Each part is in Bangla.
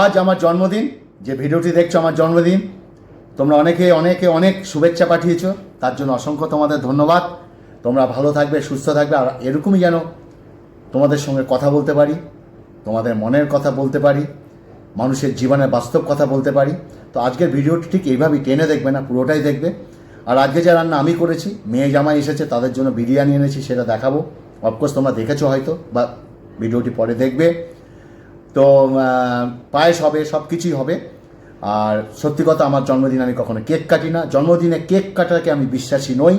আজ আমার জন্মদিন। যে ভিডিওটি দেখছ আমার জন্মদিন, তোমরা অনেকে অনেকে অনেক শুভেচ্ছা পাঠিয়েছো। তার জন্য অসংখ্য তোমাদের ধন্যবাদ। তোমরা ভালো থাকবে, সুস্থ থাকবে, আর এরকমই যেন তোমাদের সঙ্গে কথা বলতে পারি, তোমাদের মনের কথা বলতে পারি, মানুষের জীবনের বাস্তব কথা বলতে পারি। তো আজকের ভিডিওটি ঠিক এইভাবেই টেনে দেখবে না, পুরোটাই দেখবে। আর আজকে যে রান্না আমি করেছি, মেয়ে জামাই এসেছে, তাদের জন্য বিরিয়ানি এনেছি, সেটা দেখাবো। অফকোর্স তোমরা দেখেছ হয়তো, বা ভিডিওটি পরে দেখবে। তো পায়েস হবে সব কিছুই হবে। আর সত্যি কথা, আমার জন্মদিন আমি কখনো কেক কাটি না। জন্মদিনে কেক কাটাকে আমি বিশ্বাসী নই,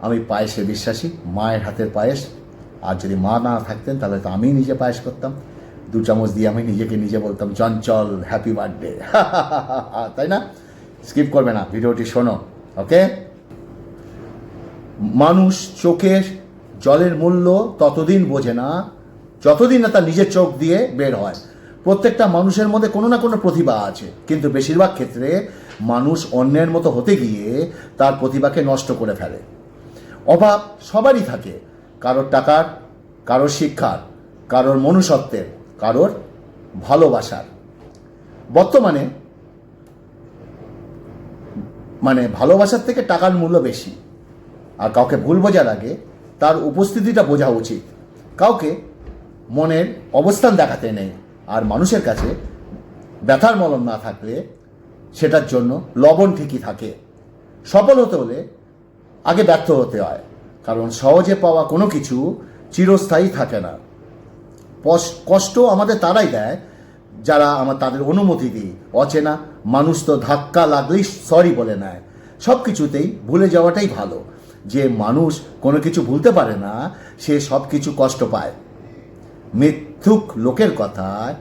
আমি পায়েসে বিশ্বাসী, মায়ের হাতের পায়েস। আর যদি মা না থাকতেন, তাহলে তো আমি নিজে পায়েস করতাম। দু চামচ দিয়ে আমি নিজেকে নিজে বলতাম, চঞ্চল হ্যাপি বার্থডে তাই না? স্কিপ করবে না, ভিডিওটি শোনো ওকে মানুষ চোখের জলের মূল্য ততদিন বোঝে না যতদিন না তার নিজের চোখ দিয়ে বের হয়, প্রত্যেকটা মানুষের মধ্যে কোনো না কোনো প্রতিভা আছে। কিন্তু বেশিরভাগ ক্ষেত্রে মানুষ অন্যের মতো হতে গিয়ে তার প্রতিভাকে নষ্ট করে ফেলে। অভাব সবারই থাকে। কারোর টাকার, কারোর শিক্ষার, কারোর মনুষ্যত্বের, কারোর ভালোবাসার। বর্তমানে মানে ভালোবাসার থেকে টাকার মূল্য বেশি। আর কাউকে ভুল বোঝার আগে তার উপস্থিতিটা বোঝা উচিত। কাউকে মনের অবস্থান দেখাতে নেই। আর মানুষের কাছে ব্যথার মলম না থাকলে সেটার জন্য লবণ ঠিকই থাকে। সফল হতে হলে আগে ব্যর্থ হতে হয়। কারণ সহজে পাওয়া কোনো কিছু চিরস্থায়ী থাকে না। কষ্ট আমাদের তারাই দেয়। যারা আমার তাদের অনুমতি দিই। অচেনা মানুষ তো ধাক্কা লাগলেই সরি বলে নেয়। সব কিছুতেই ভুলে যাওয়াটাই ভালো। যে মানুষ কোনো কিছু ভুলতে পারে না, সে সব কিছু কষ্ট পায়। মিথ্যুক লোকের কথায়,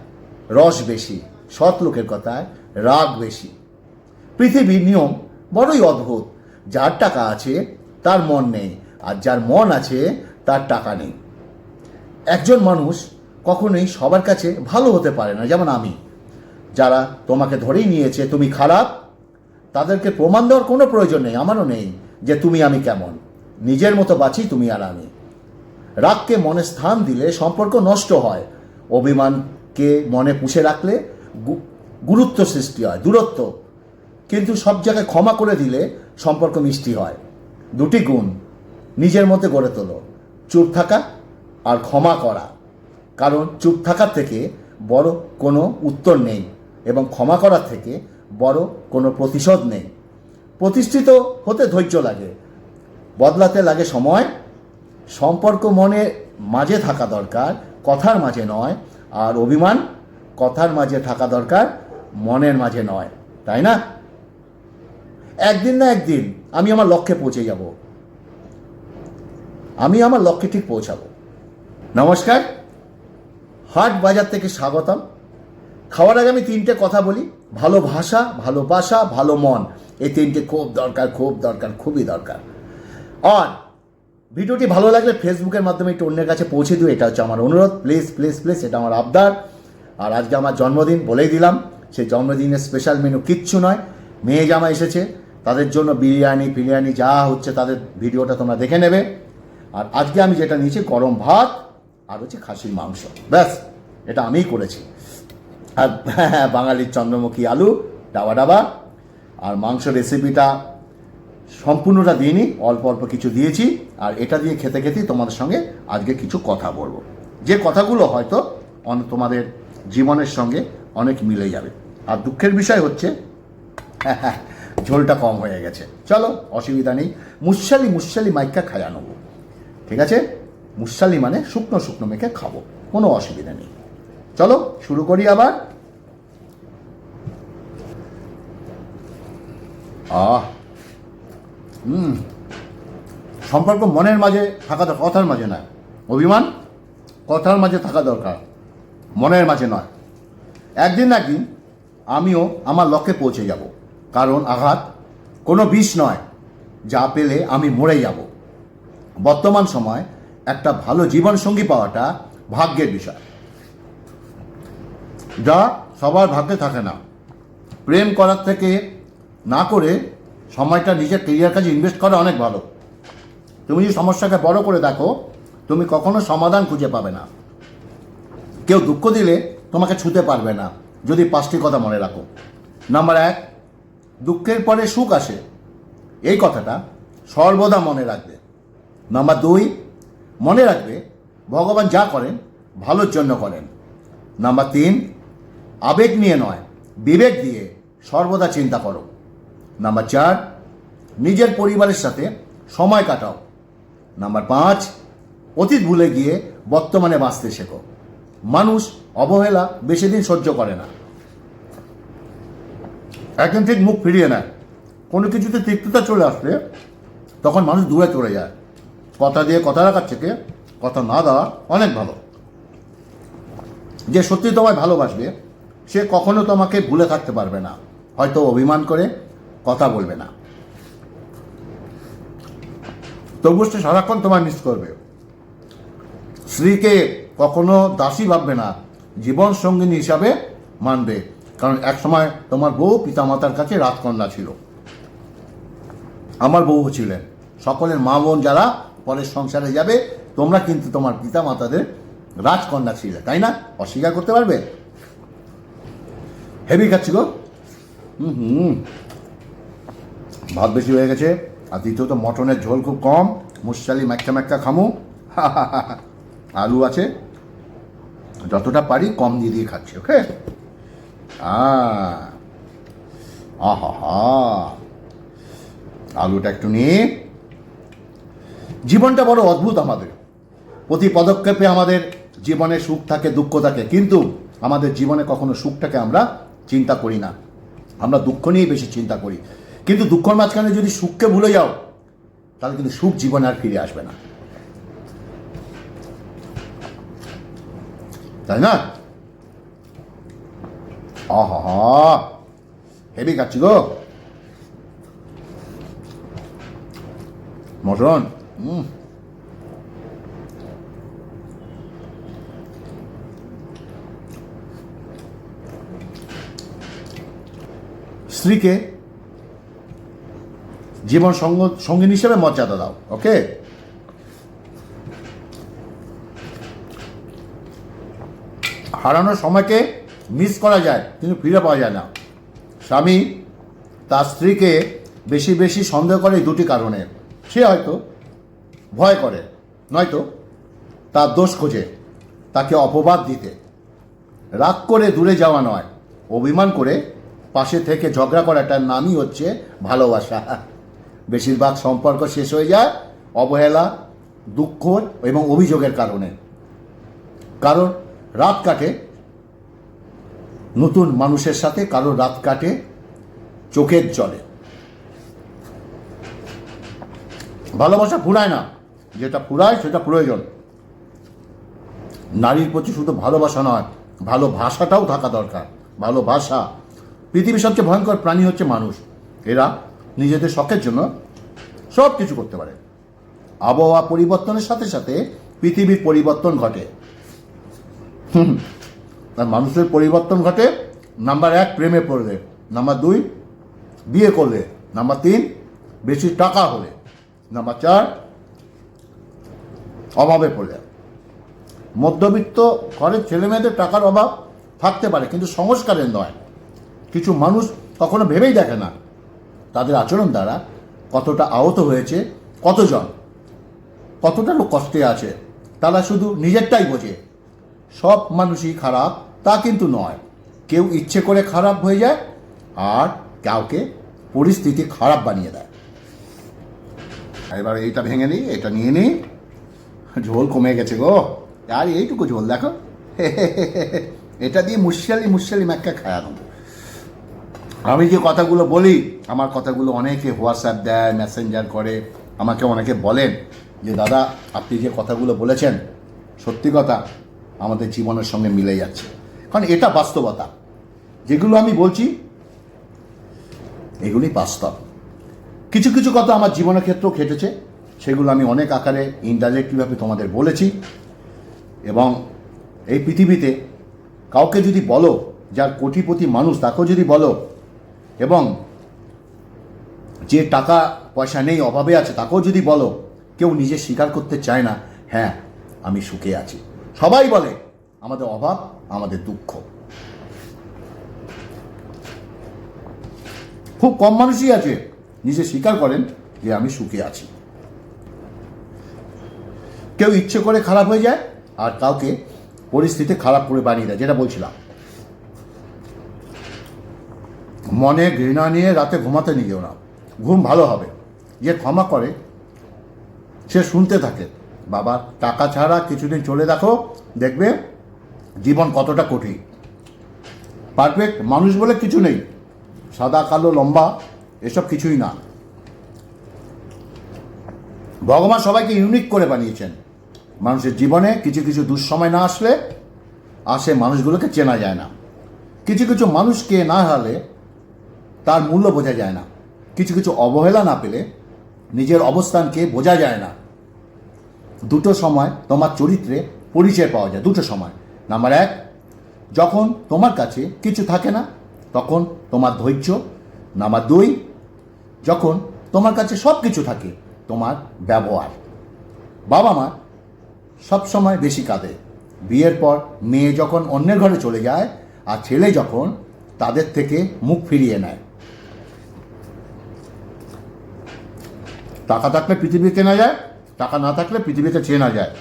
রস বেশি, সৎ লোকের কথায় রাগ বেশি। পৃথিবীর নিয়ম বড়ই অদ্ভুত। যার টাকা আছে, তার মন নেই, আর যার মন আছে, তার টাকা নেই। একজন মানুষ কখনোই সবার কাছে ভালো হতে পারে না, যেমন আমি। যারা তোমাকে ধরেই নিয়েছে, তুমি খারাপ, তাদেরকে প্রমাণ দেওয়ার কোনো প্রয়োজন নেই, আমারও নেই যে তুমি আমি কেমন। নিজের মতো বাঁচি তুমি আর আমি। রাগকে মনে স্থান দিলে সম্পর্ক নষ্ট হয়। অভিমানকে মনে পুষে রাখলে গুরুত্ব সৃষ্টি হয়, দূরত্ব। কিন্তু সব জায়গায় ক্ষমা করে দিলে সম্পর্ক মিষ্টি হয়। দুটি গুণ নিজের মধ্যে গড়ে তোলো, চুপ থাকা আর ক্ষমা করা। কারণ চুপ থাকার থেকে বড় কোনো উত্তর নেই এবং ক্ষমা করার থেকে বড় কোনো প্রতিশোধ নেই। প্রতিষ্ঠিত হতে ধৈর্য লাগে, বদলাতে লাগে সময় সম্পর্ক মনে মাঝে থাকা দরকার, কথার মাঝে নয়। আর অভিমান কথার মাঝে থাকা দরকার, মনের মাঝে নয়। তাই না? একদিন না একদিন আমি আমার লক্ষ্যে পৌঁছে যাব। আমি আমার লক্ষ্যে ঠিক পৌঁছাবো। নমস্কার। হাট বাজার থেকে স্বাগতম। খাওয়ার আগে আমি তিনটে কথা বলি। ভালো ভাষা ভালোবাসা ভালো মন। এই তিনটে খুব দরকার খুব দরকার, খুবই দরকার। আর ভিডিওটি ভালো লাগলে ফেসবুকের মাধ্যমে একটু অন্যের কাছে পৌঁছে দিও, এটা হচ্ছে আমার অনুরোধ। প্লিজ প্লিজ প্লিজ এটা আমার আবদার। আর আজকে আমার জন্মদিন, বলেই দিলাম, সেই জন্মদিনের স্পেশাল মেনু কিচ্ছু নয়। মেয়ে জামা এসেছে, তাদের জন্য বিরিয়ানি, ফিরিয়ানি, যা হচ্ছে তাদের ভিডিওটা তোমরা দেখে নেবে। আর আজকে আমি যেটা নিয়েছি, গরম ভাত আর হচ্ছে খাসির মাংস। ব্যাস, এটা আমিই করেছি। আর বাঙালির চন্দ্রমুখী আলু ডাবা ডাবা আর মাংস রেসিপিটা সম্পূর্ণটা দিইনি, অল্প অল্প কিছু দিয়েছি, আর এটা দিয়ে খেতে খেতেই তোমাদের সঙ্গে আজকে কিছু কথা বলব। যে কথাগুলো হয়তো তোমাদের জীবনের সঙ্গে অনেক মিলে যাবে। আর দুঃখের বিষয় হচ্ছে, ঝোলটা কম হয়ে গেছে। চলো, অসুবিধা নেই। মুসালি মুসালি মাইকা খায়া নেব। ঠিক আছে? মুসালি মানে শুকনো শুকনো মেখে খাব, কোনো অসুবিধা নেই। চলো, শুরু করি আবার। আহ! সম্পর্ক মনের মাঝে থাকা দরকার, কথার মাঝে নয়। অভিমান কথার মাঝে থাকা দরকার, মনের মাঝে নয়। একদিন না একদিন আমিও আমার লক্ষ্যে পৌঁছে যাব। কারণ আঘাত কোনো বিষ নয়, যা পেলে আমি মরে যাব। বর্তমান সময় একটা ভালো জীবনসঙ্গী পাওয়াটা ভাগ্যের বিষয়। যা সবার ভাগ্যে থাকে না। প্রেম করার থেকে না করে সময়টা নিজের কেরিয়ার কাজে ইনভেস্ট করা অনেক ভালো। তুমি যদি সমস্যাকে বড় করে দেখো, তুমি কখনো সমাধান খুঁজে পাবে না। কেউ দুঃখ দিলে তোমাকে ছুতে পারবে না, যদি পাঁচটি কথা মনে রাখো। নাম্বার এক, দুঃখের পরে সুখ আসে। এই কথাটা সর্বদা মনে রাখবে। নাম্বার দুই, মনে রাখবে ভগবান যা করেন, ভালোর জন্য করেন। নাম্বার তিন, আবেগ নিয়ে নয়, বিবেক দিয়ে সর্বদা চিন্তা করো। নাম্বার চার, নিজের পরিবারের সাথে সময় কাটাও। নাম্বার পাঁচ, অতীত ভুলে গিয়ে বর্তমানে বাঁচতে শেখো। মানুষ অবহেলা বেশি দিন সহ্য করে না। একদিন ঠিক মুখ ফিরিয়ে নেয়। কোনো কিছুতে তিক্ততা চলে আসলে তখন মানুষ দূরে চলে যায়। কথা দিয়ে কথা রাখার থেকে কথা না দেওয়া অনেক ভালো। যে সত্যি তোমায় ভালোবাসবে, সে কখনো তোমাকে ভুলে থাকতে পারবে না। হয়তো অভিমান করে কথা বলবে না। তবু সে সারাক্ষণ তোমায় মিস করবে। স্ত্রীকে কখনো দাসী ভাববে না, জীবন সঙ্গিনী হিসাবে মানবে। কারণ একসময় তোমার বউ পিতামাতার কাছে রাজকন্যা ছিল। আমার বউ ছিলেন। সকলের মা বোন যারা পরের সংসারে যাবে, তোমরা কিন্তু তোমার পিতামাতাদের রাজকন্যা ছিলে, তাই না? অস্বীকার করতে পারবে? হেভি খাচ্ছি গো। হুম হুম। ভাত বেশি হয়ে গেছে, আর দ্বিতীয়ত মটনের ঝোল খুব কম মুসালি ম্যাক্কা ম্যাক্কা খামু। আলু আছে, যতটা পারি কম দিয়ে দিয়ে খাচ্ছি, ওকে? হা আলুটা একটু নিয়ে। জীবনটা বড় অদ্ভুত আমাদের। প্রতি পদক্ষেপে আমাদের জীবনে সুখ থাকে, দুঃখ থাকে, কিন্তু আমাদের জীবনে কখনো সুখটাকে আমরা চিন্তা করি না। আমরা দুঃখ নিয়েই বেশি চিন্তা করি। কিন্তু দুঃখর মাঝখানে যদি সুখকে ভুলে যাও, তাহলে কিন্তু সুখ জীবনে আর ফিরে আসবে না। তাই না? আহা হেভি খাচ্ছি গো। মটন স্ত্রীকে জীবন সঙ্গ সঙ্গিনী হিসেবে মর্যাদা দাও ওকে হারানোর সময়কে মিস করা যায়, কিন্তু ফিরে পাওয়া যায় না। স্বামী তার স্ত্রীকে বেশি বেশি সন্দেহ করে দুটি কারণে। সে হয়তো ভয় করে, নয়তো তার দোষ খোঁজে, তাকে অপবাদ দিতে। রাগ করে দূরে যাওয়া নয়, অভিমান করে পাশে থেকে ঝগড়া করাটার নামই হচ্ছে ভালোবাসা। বেশিরভাগ সম্পর্ক শেষ হয়ে যায় অবহেলা, দুঃখ এবং অভিযোগের কারণে। কারণ রাত কাটে, নতুন মানুষের সাথে কারও রাত কাটে, চোখের জলে। ভালোবাসা ফুরায় না, যেটা ফুরায় সেটা প্রয়োজন। নারীর প্রতি শুধু ভালোবাসা নয়, ভালো ভাষাটাও থাকা দরকার, ভালো ভাষা। পৃথিবীর সবচেয়ে ভয়ঙ্কর প্রাণী হচ্ছে মানুষ। এরা নিজেদের শখের জন্য সব কিছু করতে পারে। আবহাওয়া পরিবর্তনের সাথে সাথে পৃথিবীর পরিবর্তন ঘটে। আর মানুষের পরিবর্তন ঘটে নাম্বার এক, প্রেমে পড়লে। নাম্বার দুই, বিয়ে করলে। নাম্বার তিন, বেশি টাকা হলে। নাম্বার চার, অভাবে পড়লে। মধ্যবিত্ত ঘরের ছেলে মেয়েদের টাকার অভাব থাকতে পারে, কিন্তু সংস্কারের নয়। কিছু মানুষ কখনো ভেবেই দেখে না। তাদের আচরণ দ্বারা কতটা আহত হয়েছে, কতজন, কতটা লোক কষ্টে আছে, তারা শুধু নিজেরটাই বোঝে। সব মানুষই খারাপ, তা কিন্তু নয়। কেউ ইচ্ছে করে খারাপ হয়ে যায়, আর কাউকে পরিস্থিতি খারাপ বানিয়ে দেয়। এবার এইটা ভেঙে নিই, এটা নিয়ে নিই। ঝোল কমে গেছে গো। আর এইটুকু ঝোল দেখো। এটা দিয়ে মুসিয়ালি মুশালি ম্যাক্কা খায়ানো আমি যে কথাগুলো বলি, আমার কথাগুলো অনেকে হোয়াটসঅ্যাপ দেয়, মেসেঞ্জার করে, আমাকে অনেকে বলেন যে, দাদা, আপনি যে কথাগুলো বলেছেন, সত্যি কথা আমাদের জীবনের সঙ্গে মিলে যাচ্ছে। কারণ এটা বাস্তবতা। যেগুলো আমি বলছি, এগুলি বাস্তব। কিছু কিছু কথা আমার জীবনের ক্ষেত্রেও খেটেছে সেগুলো আমি অনেক আকারে ইনডাইরেক্টলিভাবে তোমাদের বলেছি এবং এই পৃথিবীতে কাউকে যদি বলো, যার কোটিপতি মানুষ, তাকেও যদি বলো এবং যে টাকা পয়সা নেই, অভাবে আছে, তাকেও যদি বলো, কেউ নিজে স্বীকার করতে চায় না হ্যাঁ আমি সুখে আছি। সবাই বলে, আমাদের অভাব, আমাদের দুঃখ। খুব কম মানুষই আছে, নিজে স্বীকার করেন যে আমি সুখে আছি। কেউ ইচ্ছে করে খারাপ হয়ে যায়, আর কাউকে পরিস্থিতি খারাপ করে বানিয়ে দেয়, যেটা বলছিলাম। মনে ঘৃণা নিয়ে রাতে ঘুমাতে নিয়ে যেও না। ঘুম ভালো হবে। যে ক্ষমা করে। সে শুনতে থাকে, বাবা, টাকা ছাড়া কিছুদিন চলে দেখো, দেখবে জীবন কতটা কঠিন। পারফেক্ট মানুষ বলে কিছু নেই। সাদা, কালো, লম্বা, এসব কিছুই না। ভগবান সবাইকে ইউনিক করে বানিয়েছেন। মানুষের জীবনে কিছু কিছু দুঃসময় না আসলে, আসে মানুষগুলোকে চেনা যায় না। কিছু কিছু মানুষকে না হলে তার মূল্য বোঝা যায় না। কিছু কিছু অবহেলা না পেলে নিজের অবস্থানকে বোঝা যায় না। দুটো সময় তোমার চরিত্রে পরিচয় পাওয়া যায়, দুটো সময়। নাম্বার এক, যখন তোমার কাছে কিছু থাকে না, তখন তোমার ধৈর্য। নাম্বার দুই, যখন তোমার কাছে সব কিছু থাকে, তোমার ব্যবহার। বাবা মা সব সময় বেশি কাঁদে। বিয়ের পর মেয়ে যখন অন্যের ঘরে চলে যায়, আর ছেলে যখন তাদের থেকে মুখ ফিরিয়ে নেয়। টাকা থাকলে পৃথিবী কেনা যায়, টাকা না থাকলে পৃথিবীতে চেনা যায়।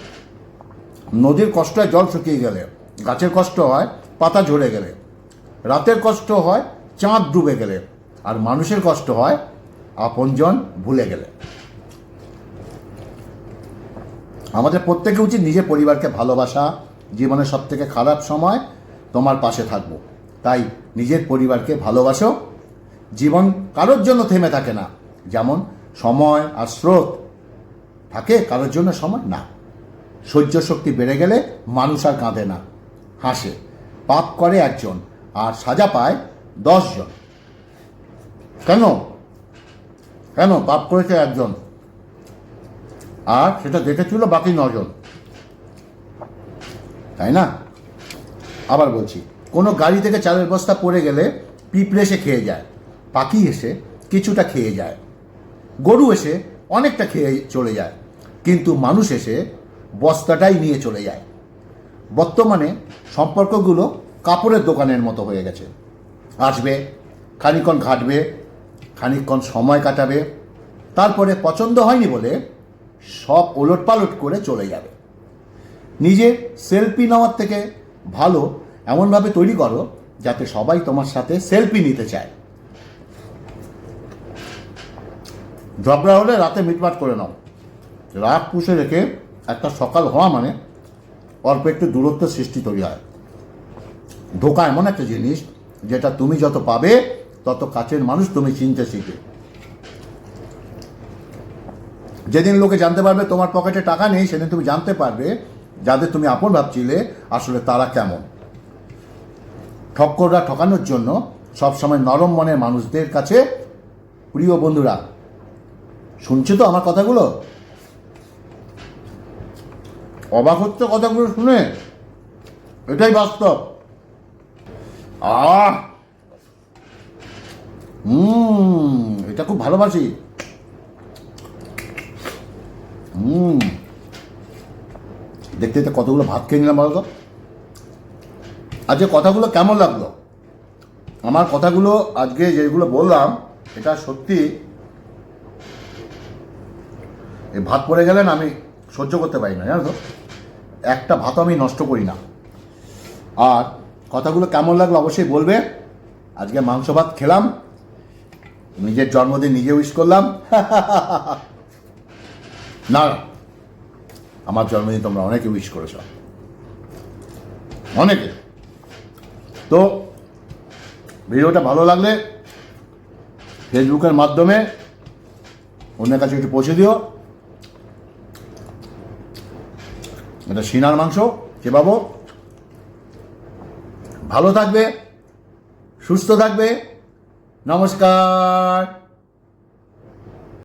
নদীর কষ্ট হয় জল শুকিয়ে গেলে, গাছের কষ্ট হয়, পাতা ঝরে গেলে। রাতের কষ্ট হয়, চাঁদ ডুবে গেলে। আর মানুষের কষ্ট হয়, আপনজন ভুলে গেলে। আমাদের প্রত্যেকে উচিত নিজের পরিবারকে ভালোবাসা, জীবনের সব থেকে খারাপ সময় তোমার পাশে থাকব। তাই নিজের পরিবারকে ভালোবাসো। জীবন কারোর জন্য থেমে থাকে না। যেমন সময় আর স্রোত থাকে, কারোর জন্য সময় না। সহ্য শক্তি বেড়ে গেলে মানুষ আর কাঁদে না, হাসে। পাপ করে একজন আর সাজা পায় দশজন। কেন? কেন পাপ করেছে একজন? আর সেটা দেখেছিল বাকি নজন। তাই না? আবার বলছি, কোনো গাড়ি থেকে চালের বস্তা পড়ে গেলে পিঁপড়ে এসে খেয়ে যায়, পাখি এসে কিছুটা খেয়ে যায়। গরু এসে অনেকটা খেয়ে চলে যায়, কিন্তু মানুষ এসে বস্তাটাই নিয়ে চলে যায়। বর্তমানে সম্পর্কগুলো কাপড়ের দোকানের মতো হয়ে গেছে। আসবে, খানিকক্ষণ ঘাটবে, খানিকক্ষণ সময় কাটাবে, তারপরে পছন্দ হয়নি বলে সব ওলট পালট করে চলে যাবে। নিজের সেলফি নেওয়ার থেকে ভালো এমনভাবে তৈরি করো যাতে সবাই তোমার সাথে সেলফি নিতে চায়। ঝগড়া হলে রাতে মিটমাট করে নাও। রাগ পুষে রেখে একটা সকাল হওয়া মানে অল্প একটু দূরত্ব সৃষ্টি তৈরি হয়। ধোকা এমন একটা জিনিস যেটা তুমি যত পাবে, তত কাছের মানুষ তুমি চিনতে শিখবে। যেদিন লোকে জানতে পারবে তোমার পকেটে টাকা নেই, সেদিন তুমি জানতে পারবে যাদের তুমি আপন ভাবছিলে আসলে তারা কেমন। ঠক্কররা ঠকানোর জন্য সবসময় নরম মনের মানুষদের কাছে প্রিয় বন্ধুরা শুনছো তো আমার কথাগুলো? অবাক হচ্ছে কথাগুলো শুনে। এটাই বাস্তব। আহ! হুম, এটা খুব ভালোবাসি। হুম। দেখতে দেখতে কতগুলো ভাত খেয়ে নিলাম বলো তো আজকে কথাগুলো কেমন লাগল? আমার কথাগুলো আজকে যেগুলো বললাম, এটা সত্যি এই ভাত পড়ে গেলেন আমি সহ্য করতে পারি না, জানো তো? একটা ভাত আমি নষ্ট করি না। আর কথাগুলো কেমন লাগল অবশ্যই বলবে। আজকে মাংস ভাত খেলাম। নিজের জন্মদিন নিজে উইশ করলাম। না, আমার জন্মদিন তোমরা অনেকে উইশ করেছ। অনেকে। তো ভিডিওটা ভালো লাগলে ফেসবুকের মাধ্যমে অন্যের কাছে একটু পৌঁছে দিও। এটা সিনার মাংস কে পাবো ভালো থাকবে সুস্থ থাকবে। নমস্কার।